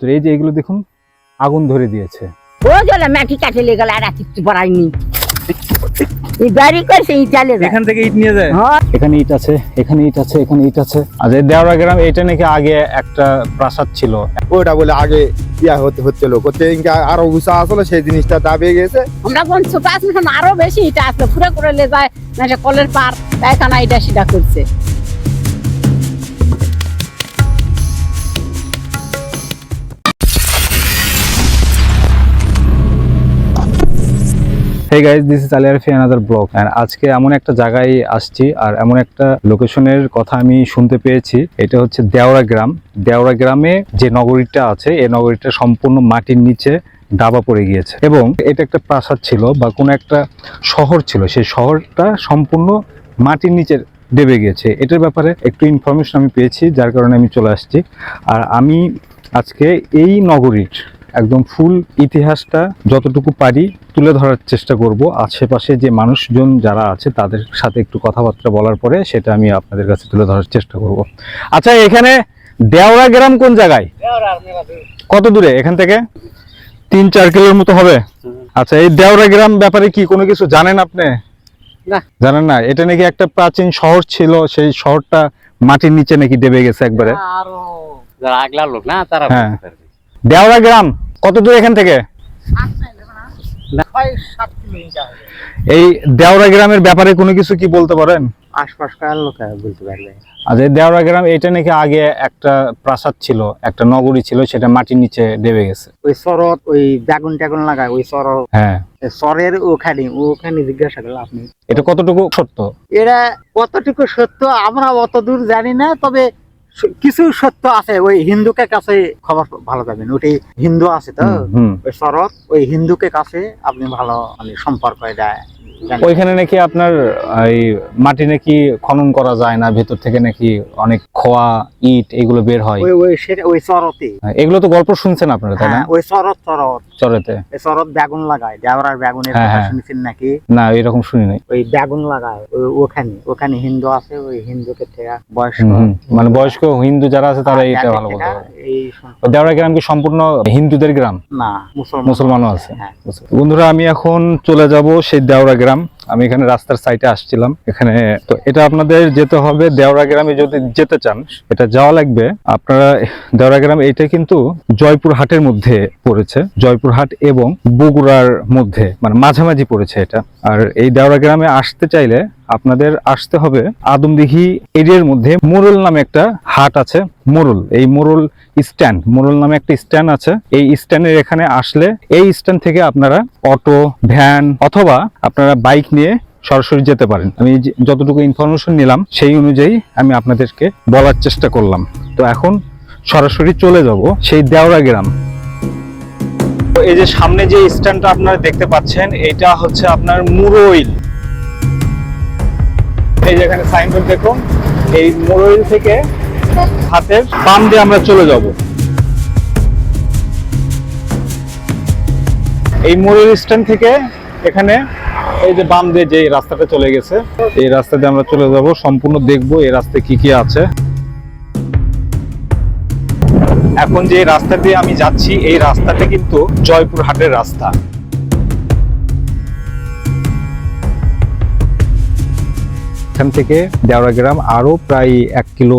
তো এই যে এগুলো দেখুন আগুন ধরে দিয়েছে। ও জলে মাটি কাটে লেগে গেল আর কিছু পড়ায়নি এই বাড়ি করছে এই চালে যায়। এখান থেকে ইট নিয়ে যায়? হ্যাঁ। এখানে ইট আছে এখানে ইট আছে এখানে ইট আছে। আর এই দেওয়া গ্রাম এটা নাকি আগে একটা প্রাসাদ ছিল? ওটা বলে আগে ইয়া হতে হচ্ছিল করতে ইনকা আরও উষা আসলে সেই জিনিসটা দাবিয়ে গেছে। আমরা কোন ছোট আসলে এখন আরও বেশি এটা আসলে ফুরে করে লে যায় না কলের পার পায়খানা এটা সেটা করছে। হেই গাইজ দিস ইজ আলিয়ার ফি আনাদার ব্লগ এন্ড আজকে এমন একটা জায়গায় আসছি আর এমন একটা লোকেশনের কথা আমি শুনতে পেয়েছি। এটা হচ্ছে দেওড়া গ্রাম। দেওড়া গ্রামে যে নগরীটা আছে, এই নগরীটা সম্পূর্ণ মাটির নিচে দাবা পড়ে গিয়েছে। এবং এটা একটা প্রাসাদ ছিল বা কোনো একটা শহর ছিল। সেই শহরটা সম্পূর্ণ মাটির নিচে ডেবে গিয়েছে। এটার ব্যাপারে একটু ইনফরমেশন আমি পেয়েছি, যার কারণে আমি চলে আসছি। আর আমি আজকে এই নগরীর একদম ফুল ইতিহাসটা যতটুকু পারি তুলে ধরার চেষ্টা করব। আশেপাশে যে মানুষজন যারা আছে তাদের সাথে একটু কথাবার্তা বলার পরে সেটা আমি আপনাদের কাছে তুলে ধরার চেষ্টা করব। আচ্ছা এখানে দেওড়া গ্রাম কোন জায়গায়? কত দূরে? এখান থেকে? তিন চার কিলোর মতো হবে? আচ্ছা এই দেওড়া গ্রাম ব্যাপারে কি কোনো কিছু জানেন আপনি? জানেন না? এটা নাকি একটা প্রাচীন শহর ছিল সেই শহরটা মাটির নিচে নাকি ডেবে গেছে একবারে। যারা আগলার লোক না তারা হ্যাঁ। দেওড়া গ্রাম? কত দূর এখান থেকে? এই দেওরা গ্রামের ব্যাপারে কোনো কিছু কি বলতে পারেন? আশপাশকার লোক বলতে পারবে? এই দেওড়া গ্রাম এটা নাকি আগে একটা প্রাসাদ ছিল একটা নগরী ছিল সেটা মাটির নিচে ডেবে গেছে। ওই শরৎ ওই বেগুন টেগুন লাগায় ওই সর হ্যাঁ। সরের ওখানে ওখানে জিজ্ঞাসা করলে আপনি। এটা কতটুকু সত্য? এরা কতটুকু সত্য আমরা অত দূর জানি না তবে কিছু সত্য আছে ওই হিন্দুকে কাছে খবর ভালো পাবেন ওটি হিন্দু আছে তো ওই শরৎ ওই হিন্দুকে কাছে আপনি ভালো মানে সম্পর্ক দেয়। ওইখানে নাকি আপনার এই মাটি নাকি খনন করা যায় না ভেতর থেকে নাকি অনেক খোয়া ইট এগুলো বের হয়। ওই ওই সেটা ওই শরতে এগুলো তো গল্প শুনছেন আপনারা তাই না? হ্যাঁ ওই শরৎ চরেতে। ওই শরৎ বেগুন লাগায় দেওয়ার বেগুনের হ্যাঁ, কথা হ্যাঁ। শুনেছেন নাকি? না এরকম শুনি নাই। ওই বেগুন লাগায় ওখানে ওখানে হিন্দু আছে ওই হিন্দুকে থেকে বয়স্ক। মানে বয়স্ক হিন্দু যারা আছে তারা হ্যাঁ, এটা ভালো বলতে পারে। এই সম- গ্রাম কি সম্পূর্ণ হিন্দুদের গ্রাম? না মুসলমান। মুসলমানও আছে। হ্যাঁ। বন্ধুরা আমি এখন চলে যাব সেই দেওড়া গ্রাম আমি এখানে রাস্তার সাইডে আসছিলাম এখানে। তো এটা আপনাদের যেতে হবে দেওরা গ্রামে যদি যেতে চান, এটা যাওয়া লাগবে। আপনারা দেওড়া গ্রাম এটা কিন্তু জয়পুর হাটের মধ্যে পড়েছে, জয়পুর হাট এবং বগুড়ার মধ্যে মানে মাঝামাঝি পড়েছে এটা। আর এই দেওরা গ্রামে আসতে চাইলে আপনাদের আসতে হবে আদমদিঘি এরিয়ার মধ্যে। মোরল নামে একটা হাট আছে, মোরল। এই মোরল স্ট্যান্ড, মোরল নামে একটা স্ট্যান্ড আছে। এই স্ট্যান্ডের এখানে আসলে এই স্ট্যান্ড থেকে আপনারা অটো, ভ্যান অথবা আপনারা বাইক নিয়ে সরাসরি যেতে পারেন। আমি যতটুকু ইনফরমেশন নিলাম, সেই অনুযায়ী আমি আপনাদেরকে বলার চেষ্টা করলাম। তো এখন সরাসরি চলে যাব সেই দেওড়া গ্রাম। এই যে সামনে যে স্ট্যান্ডটা আপনারা দেখতে পাচ্ছেন, এটা হচ্ছে আপনার মুরইল। এই যে এখানে সাইনবোর্ড দেখুন, এই মুরইল থেকে হাতের বাম দিয়ে আমরা চলে যাব। এই মুরইল স্ট্যান্ড থেকে এখানে এই যে বাম দিয়ে যে রাস্তাটা চলে গেছে, এই রাস্তা দিয়ে আমরা চলে যাব, সম্পূর্ণ দেখব এই রাস্তায় কি কি আছে। এখন যে রাস্তা দিয়ে আমি যাচ্ছি, এই রাস্তাটা কিন্তু জয়পুরহাটের রাস্তা। এখান থেকে দেওড়া গ্রাম আরও প্রায় এক কিলো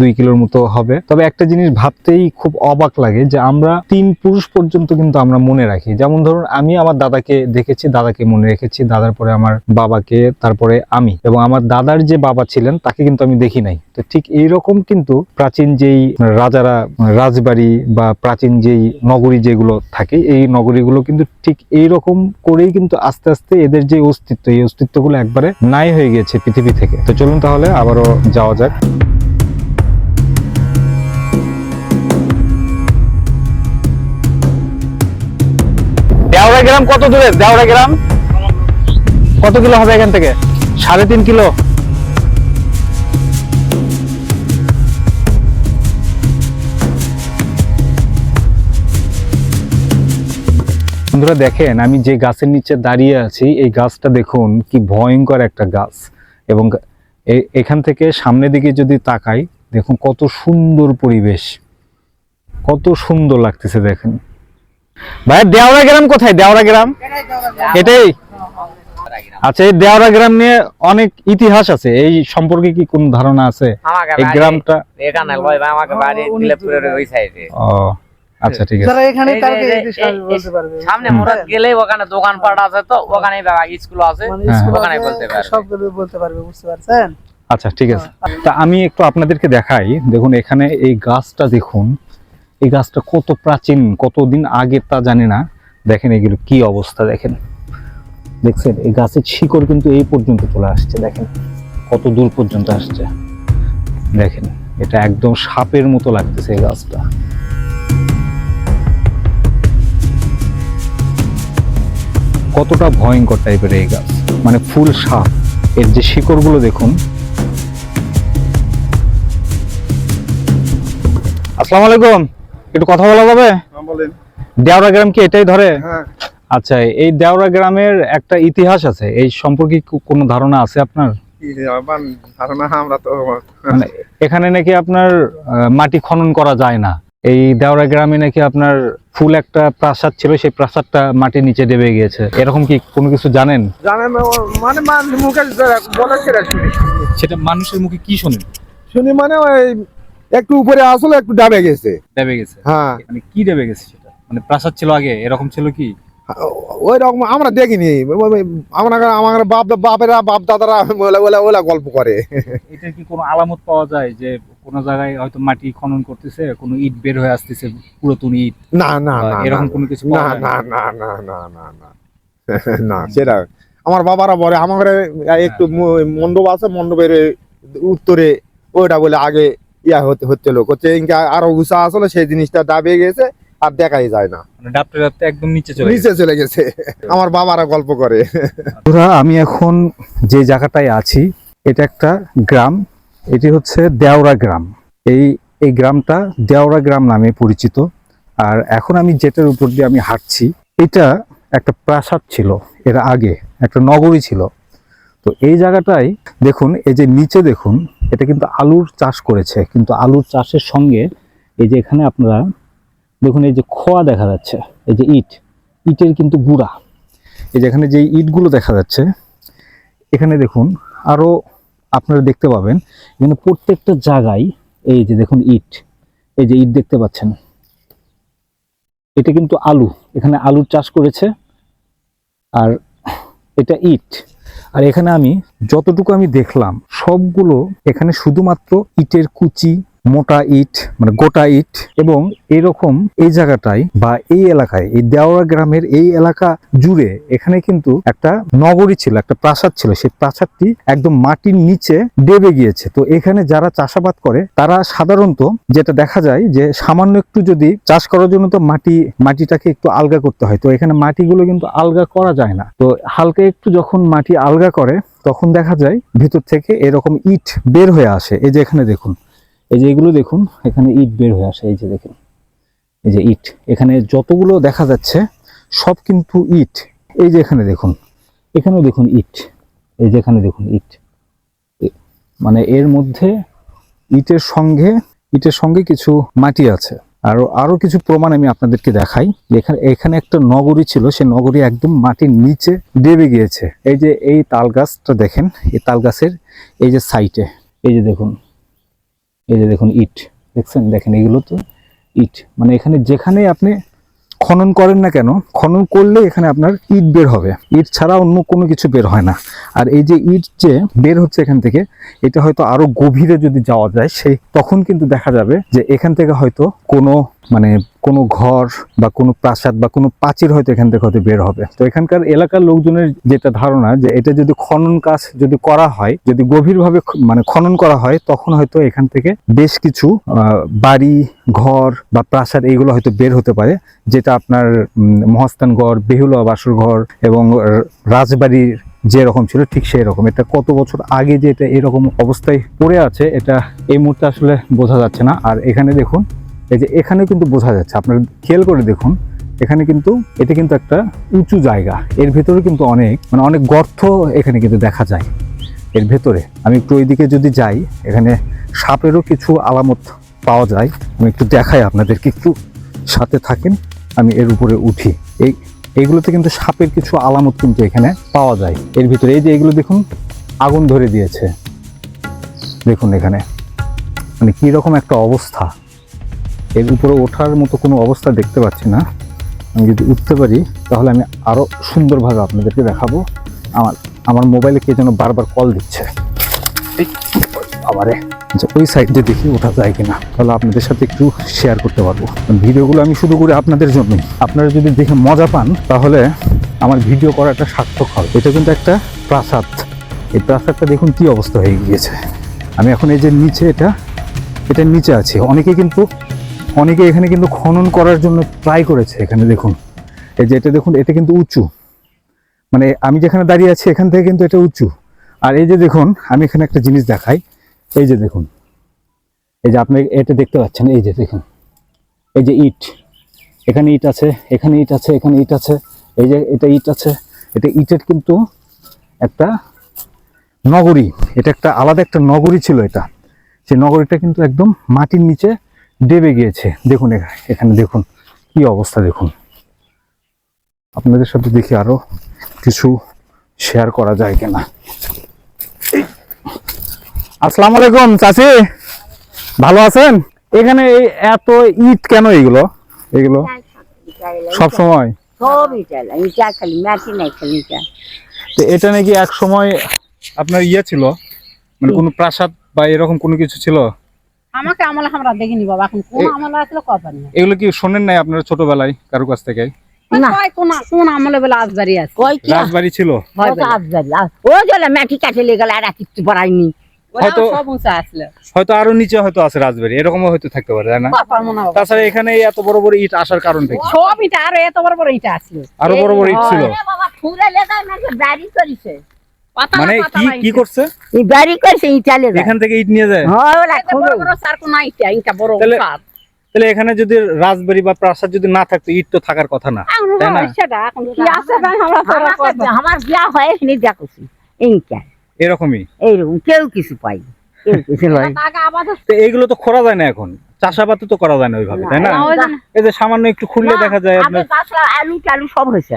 দুই কিলোর মতো হবে। তবে একটা জিনিস ভাবতেই খুব অবাক লাগে যে আমরা তিন পুরুষ পর্যন্ত কিন্তু আমরা মনে রাখি। যেমন ধরুন, আমি আমার দাদাকে দেখেছি, দাদাকে মনে রেখেছি, দাদার পরে আমার বাবাকে, তারপরে আমি। এবং আমার দাদার যে বাবা ছিলেন, তাকে কিন্তু আমি দেখি নাই। তো ঠিক এইরকম কিন্তু প্রাচীন যেই রাজারা, রাজবাড়ি বা প্রাচীন যেই নগরী যেগুলো থাকে, এই নগরীগুলো কিন্তু ঠিক এইরকম করেই কিন্তু আস্তে আস্তে এদের যে অস্তিত্ব, এই অস্তিত্বগুলো একবারে নাই হয়ে গেছে পৃথিবী থেকে। তো চলুন তাহলে, আবারও যাওয়া যাক। দেওড়া গ্রাম কত দূরে? দেওড়া গ্রাম কত কিলো হবে এখান থেকে? সাড়ে তিন কিলো। বন্ধুরা দেখেন, আমি যে গাছের নিচে দাঁড়িয়ে আছি, এই গাছটা দেখুন, কি ভয়ঙ্কর একটা গাছ। এবং এখান থেকে সামনের দিকে যদি তাকাই দেখুন কত সুন্দর পরিবেশ। কত সুন্দর লাগতেছে দেখেন। ভাইয়া দেওরা গ্রাম কোথায়? দেওরা গ্রাম? এটাই? আচ্ছা এই দেওরা গ্রাম নিয়ে অনেক ইতিহাস আছে। এই সম্পর্কে কি কোন ধারণা আছে? এই গ্রামটা এখানে লয় ভাই, আমাকে বাড়ি দিলেপুরের ওই সাইডে ও। আচ্ছা ঠিক আছে। যারা এখানে কালকে এই- ইতিহাস এই- বলতে পারবে। সামনে গেলে ওখানে দোকানপাট আছে তো ওখানে স্কুল আছে মানে হ্যাঁ। ওখানে বলতে পারবে। সবগুলো বলতে পারবে বুঝতে পারছেন? আচ্ছা ঠিক আছে। তা আমি একটু আপনাদেরকে দেখাই দেখুন এখানে এই গাছটা দেখুন এই গাছটা কত প্রাচীন কতদিন আগে তা জানি না। দেখেন এগুলো কি অবস্থা দেখেন। দেখছেন এই গাছের শিকড় কিন্তু এই পর্যন্ত চলে আসছে দেখেন। কত দূর পর্যন্ত আসছে। দেখেন এটা একদম সাপের মতো লাগতেছে এই গাছটা। কতটা ভয়ঙ্কর টাইপের এই গাছ। মানে ফুল সাপ। এর যে শিকড়গুলো দেখুন। আসসালামু আলাইকুম। একটু কথা বলা যাবে? বলেন। দেওরা গ্রাম কি এটাই ধরে? হ্যাঁ। আচ্ছা এই দেওরা গ্রামের একটা ইতিহাস আছে। এই সম্পর্কে কোনো ধারণা আছে আপনার? ধারণা আমরা তো মানে এখানে নাকি আপনার মাটি খনন করা যায় না। এই দেওরা গ্রামে নাকি আপনার ফুল একটা প্রাসাদ ছিল সেই প্রাসাদটা মাটির নিচে ডেবে গিয়েছে। এরকম কি কোনো কিছু জানেন? জানেন মানে মানুষ মুখে বলে সেটা শুনি। সেটা মানুষের মুখে কি শোনেন? শুনি মানে ওই একটু উপরে আসলে একটু ডাবে গেছে। ডেবে গেছে? হ্যাঁ। মানে কি ডেবে গেছে সেটা? মানে প্রাসাদ ছিল আগে এরকম ছিল কি? ওই রকম আমরা দেখিনি। আমরা আমার বাপ বাপেরা বাপ দাদারা ওলা ওলা গল্প করে। এটা কি কোনো আলামত পাওয়া যায় যে কোনো জায়গায় হয়তো মাটি খনন করতেছে কোনো ইট বের হয়ে আসতেছে পুরাতন ইট। না না না এরকম কোনো কিছু না না? না না না না না না। সেটা আমার বাবারা বলে আমার একটু ম- মণ্ডপ আছে মণ্ডপের উত্তরে ওইটা বলে আগে ইয়া হতে হচ্ছে লোক হচ্ছে ইনকা আরও উষা আসলে সেই জিনিসটা দাবে গেছে আর দেখাই যায় না। মানে ডাবতে ডাবতে একদম নিচে চলে নিচে চলে গেছে। আমার বাবারা গল্প করে। আমি এখন যে জায়গাটায় আছি এটা একটা গ্রাম। এটি হচ্ছে দেওরা গ্রাম। এই এই গ্রামটা দেওরা গ্রাম নামে পরিচিত। আর এখন আমি যেটার উপর দিয়ে আমি হাঁটছি। এটা একটা প্রাসাদ ছিল, এর আগে একটা নগরী ছিল। তো এই জায়গাটায় দেখুন, এই যে নিচে দেখুন, এটা কিন্তু আলুর চাষ করেছে। কিন্তু আলুর চাষের সঙ্গে এই যে এখানে আপনারা দেখুন, এই যে খোয়া দেখা যাচ্ছে, এই যে ইট, ইটের কিন্তু গুড়া। এই যে এখানে যে ইটগুলো দেখা যাচ্ছে, এখানে দেখুন, আরও আপনারা দেখতে পাবেন। এখানে প্রত্যেকটা জায়গায় এই যে দেখুন ইট, এই যে ইট দেখতে পাচ্ছেন। এটা কিন্তু আলু, এখানে আলুর চাষ করেছে। আর এটা ইট। আর এখানে আমি যতটুকু আমি দেখলাম, সবগুলো এখানে শুধুমাত্র ইটের কুচি মোটা ইট মানে গোটা ইট এবং এরকম এই জায়গাটায় বা এই এলাকায়, এই দেওয়া গ্রামের এই এলাকা জুড়ে এখানে কিন্তু একটা নগরী ছিল, একটা প্রাসাদ ছিল। সেই প্রাসাদটি একদম মাটির নিচে ডেবে গিয়েছে। তো এখানে যারা চাষাবাদ করে, তারা সাধারণত যেটা দেখা যায় যে সামান্য একটু যদি চাষ করার জন্য তো মাটি, মাটিটাকে একটু আলগা করতে হয়। তো এখানে মাটিগুলো কিন্তু আলগা করা যায় না। তো হালকা একটু যখন মাটি আলগা করে, তখন দেখা যায় ভিতর থেকে এরকম ইট বের হয়ে আসে। এই যে এখানে দেখুন এই যে এগুলো দেখুন, এখানে ইট বের হয়ে আসে, এই যে দেখুন। এই যে ইট, এখানে যতগুলো দেখা যাচ্ছে, সব কিন্তু ইট। এই যে এখানে দেখুন, এখানেও দেখুন ইট। এই যে এখানে দেখুন ইট। মানে এর মধ্যে ইটের সঙ্গে ইটের সঙ্গে কিছু মাটি আছে। আরও আরও কিছু প্রমাণ আমি আপনাদেরকে দেখাই। এখানে এখানে একটা নগরী ছিল, সেই নগরী একদম মাটির নিচে ডেবে গিয়েছে। এই যে এই তাল গাছটা দেখেন, এই তাল গাছের এই যে সাইটে, এই যে দেখুন। এই যে দেখুন ইট, দেখছেন? দেখেন, এগুলো তো ইট। মানে এখানে যেখানে আপনি খনন করেন না কেন, খনন করলে এখানে আপনার ইট বের হবে। ইট ছাড়া অন্য কোনো কিছু বের হয় না। আর এই যে ইট যে বের হচ্ছে এখান থেকে, এটা হয়তো আরও গভীরে যদি যাওয়া যায়, সেই তখন কিন্তু দেখা যাবে যে এখান থেকে হয়তো কোনো মানে কোনো ঘর বা কোনো প্রাসাদ বা কোনো প্রাচীর হয়তো এখান থেকে হয়তো বের হবে। তো এখানকার এলাকার লোকজনের যেটা ধারণা যে এটা যদি খনন কাজ যদি করা হয়, যদি গভীরভাবে মানে খনন করা হয়, তখন হয়তো এখান থেকে বেশ কিছু বাড়ি, ঘর বা প্রাসাদ এইগুলো হয়তো বের হতে পারে, যেটা আপনার মহাস্থানগড় বেহুলা বাসর ঘর এবং রাজবাড়ির যে রকম ছিল ঠিক সেই রকম। এটা কত বছর আগে যে এটা এরকম অবস্থায় পড়ে আছে, এটা এই মুহূর্তে আসলে বোঝা যাচ্ছে না। আর এখানে দেখুন এই যে এখানেও কিন্তু বোঝা যাচ্ছে, আপনার খেয়াল করে দেখুন, এখানে কিন্তু এটা কিন্তু একটা উঁচু জায়গা। এর ভেতরে কিন্তু অনেক মানে অনেক গর্ত এখানে কিন্তু দেখা যায়। এর ভেতরে, আমি একটু ওইদিকে যদি যাই, এখানে সাপেরও কিছু আলামত পাওয়া যায়। আমি একটু দেখাই আপনাদেরকে, একটু সাথে থাকেন, আমি এর উপরে উঠি। এই, এইগুলোতে কিন্তু সাপের কিছু আলামত কিন্তু এখানে পাওয়া যায়। এর ভিতরে, এই যে এগুলো দেখুন, আগুন ধরে দিয়েছে। দেখুন এখানে মানে কীরকম একটা অবস্থা। এর উপরে ওঠার মতো কোনো অবস্থা দেখতে পাচ্ছি না। আমি যদি উঠতে পারি তাহলে আমি আরও সুন্দরভাবে আপনাদেরকে দেখাবো। আমার আমার মোবাইলে কে যেন বারবার কল দিচ্ছে। এই, আবারে আচ্ছা ওই সাইডে দেখি ওঠা যায় কিনা। তাহলে আপনাদের সাথে একটু শেয়ার করতে পারব। ভিডিওগুলো আমি শুধু করে আপনাদের জন্যই। আপনারা যদি দেখে মজা পান তাহলে আমার ভিডিও করাটা সার্থক হবে। এটা কিন্তু একটা প্রাসাদ। এই প্রাসাদটা দেখুন কি অবস্থা হয়ে গিয়েছে। আমি এখন এই যে নিচে এটা এটার নিচে আছি। অনেকে কিন্তু অনেকে এখানে কিন্তু খনন করার জন্য ট্রাই করেছে এখানে, দেখুন। এই যে এটা দেখুন, এটা কিন্তু উঁচু। মানে আমি যেখানে দাঁড়িয়ে আছি, এখান থেকে কিন্তু এটা উঁচু। আর এই যে দেখুন, আমি এখানে একটা জিনিস দেখাই। এই যে দেখুন, এই যে আপনি এটা দেখতে পাচ্ছেন, এই যে দেখুন। এই যে ইট। এখানে ইট আছে, এখানে ইট আছে, এখানে ইট আছে। এই যে এটা ইট আছে, এটা ইটের কিন্তু একটা নগরী। এটা একটা আলাদা একটা নগরী ছিল এটা। সেই নগরীটা কিন্তু একদম মাটির নিচে ডেবে গিয়েছে। দেখুন এখা- এখানে দেখুন কি অবস্থা দেখুন। আপনাদের সাথে দেখি আরও কিছু শেয়ার করা যায় কিনা। আসসালামু আলাইকুম চাচি। ভালো আছেন? এখানে এই এত ইট কেন এগুলো? এগুলো সব সময়? এটা নাকি এক সময় আপনার ইয়ে ছিল? মানে কোনো প্রাসাদ বা এরকম কোনো কিছু ছিল? আমাকে আমলে আমরা দেখিনি বাবা এখন কোন আমলে আসলে না এগুলো কি শোনেন নাই আপনারা ছোটবেলায় কারও কাছ থেকে? না। কোন কোন আমলে বেলা আজবারি আছে? কই কি রাজবাড়ি ছিল। হয় ও জলে মাটি কাটে লেগে আর কিছু পড়াইনি। হয়তো সব উঁচা আসলে। হয়তো আরও নিচে হয়তো আছে রাজবাড়ি এরকমও হয়তো থাকতে পারে না? তাছাড়া এখানে এত বড় বড় ইট আসার কারণটা কি? সব ইটা আরও এত বড় বড় ইটা আসলো। আরও বড় বড় ইট ছিল। বাবা বাড়ি করিছে। মানে কি কি। করছে? এই বাড়ি করিছে এখান থেকে ইট নিয়ে যায়? হয় ওরা এত বড় না ইটা ইটা বড় তাহলে- সার। তাহলে এখানে যদি রাজবাড়ি বা প্রাসাদ যদি না থাকতো ইট তো থাকার কথা না তাই না? কি আছে ভাই আমরা তো আমার। বিয়া হয় এখানে দেখছি এরকমই? এইরকম কেউ কিছু পাই কেউ কিছু লয় টাকা আপাতত তো এইগুলো তো করা যায় না এখন চাষাবাদ তো করা যায় না ওইভাবে তাই না? এই যে সামান্য একটু খুললে দেখা যায় আলু টালু সব হয়েছে।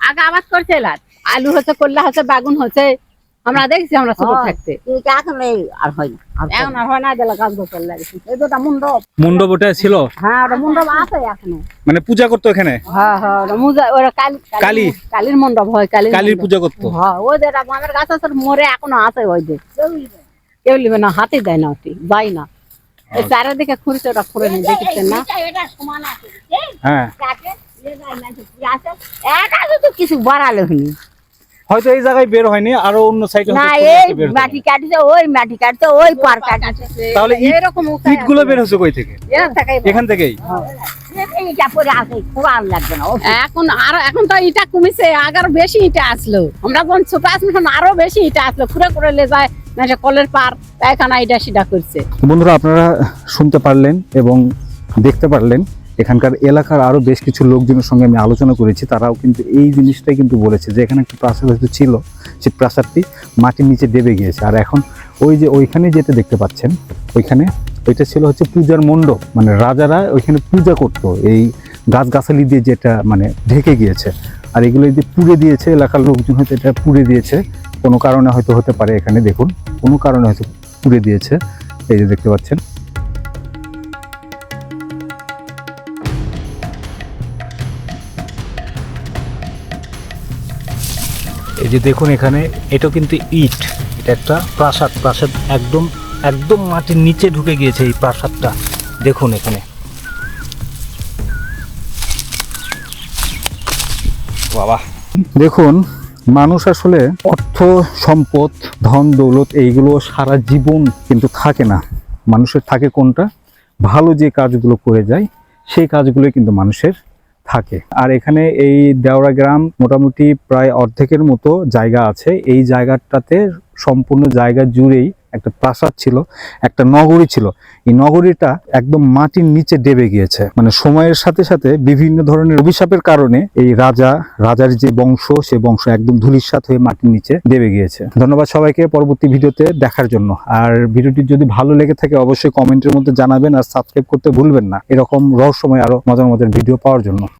আগে আবাদ করছে লাট আলু হচ্ছে করলা হচ্ছে বেগুন হচ্ছে আমরা দেখছি আমরা ছোট হ্যাঁ। থাকতে। এখন এই আর হয় না এখন আর হয় না দিলে এই দুটা মণ্ডপ মণ্ডপ ওটা ছিল? হ্যাঁ ওটা মণ্ডপ আছে এখনও। মানে পূজা করতো এখানে? হ্যাঁ হ্যাঁ মুজা ওরা কালী কালী? কালীর মণ্ডপ হয় কালীর কালীর পূজা করতো? হ্যাঁ ওই যে আমাদের গাছ আছে মরে এখনও আছে ওই যে। কেউ নিবে না। হাতে দেয় না ওটি যাই না। এই চারিদিকে খুঁড়ছে ওটা খুঁড়ে নিয়ে দেখেছেন না? হ্যাঁ। কিছু বাড়ালো হয়নি। হয়তো এই জায়গায় বের হয়নি আরও অন্য সাইডে না এই মাটি কাটছে ওই মাটি কাটছে ওই পার কাটছে। তাহলে এরকম ইটগুলো বের হচ্ছে কই থেকে? এখান থেকেই? ও এখন আরও এখন তো ইটা কমিছে আগার বেশি ইটা আসলো। আমরা যখন ছোট আসলো তখন আরও বেশি ইটা আসলো খুঁড়ে করে লে যায় না কলের পার পায়খানা ইটা সিটা করছে। বন্ধুরা আপনারা শুনতে পারলেন এবং দেখতে পারলেন এখানকার এলাকার আরও বেশ কিছু লোকজনের সঙ্গে আমি আলোচনা করেছি, তারাও কিন্তু এই জিনিসটাই কিন্তু বলেছে যে এখানে একটা প্রাসাদ হয়তো ছিল, সেই প্রাসাদটি মাটির নিচে দেবে গিয়েছে। আর এখন ওই যে ওইখানে যেটা দেখতে পাচ্ছেন, ওইখানে ওইটা ছিল হচ্ছে পূজার মণ্ডপ মানে রাজারা ওইখানে পূজা করতো, এই গাছগাছালি দিয়ে যেটা মানে ঢেকে গিয়েছে। আর এগুলো যদি পুড়ে দিয়েছে, এলাকার লোকজন হয়তো এটা পুড়ে দিয়েছে, কোনো কারণে হয়তো হতে পারে এখানে, দেখুন, কোনো কারণে হয়তো পুড়ে দিয়েছে, এই যে দেখতে পাচ্ছেন। এই যে দেখুন এখানে এটা কিন্তু ইট। এটা একটা প্রাসাদ। প্রাসাদ একদম একদম মাটির নিচে ঢুকে গিয়েছে এই প্রাসাদটা। দেখুন এখানে। বাবা। দেখুন, মানুষ আসলে অর্থ, সম্পদ, ধন, দৌলত, এইগুলো সারা জীবন কিন্তু থাকে না। মানুষের থাকে কোনটা? ভালো যে কাজগুলো করে যায়, সেই কাজগুলোই কিন্তু মানুষের থাকে। আর এখানে এই দেওড়া গ্রাম মোটামুটি প্রায় অর্ধেকের মতো জায়গা আছে। এই জায়গাটাতে সম্পূর্ণ জায়গা জুড়েই একটা প্রাসাদ ছিল, একটা নগরী ছিল। এই নগরীটা একদম মাটির নিচে ডেবে গিয়েছে। মানে সময়ের সাথে সাথে বিভিন্ন ধরনের অভিশাপের কারণে এই রাজা, রাজার যে বংশ, সে বংশ একদম ধূলিসাৎ হয়ে মাটির নিচে ডেবে গিয়েছে। ধন্যবাদ সবাইকে পরবর্তী ভিডিওতে দেখার জন্য। আর ভিডিওটি যদি ভালো লেগে থাকে অবশ্যই কমেন্টের মধ্যে জানাবেন আর সাবস্ক্রাইব করতে ভুলবেন না। এরকম রহস্যময় আরও মজার মজার ভিডিও পাওয়ার জন্য।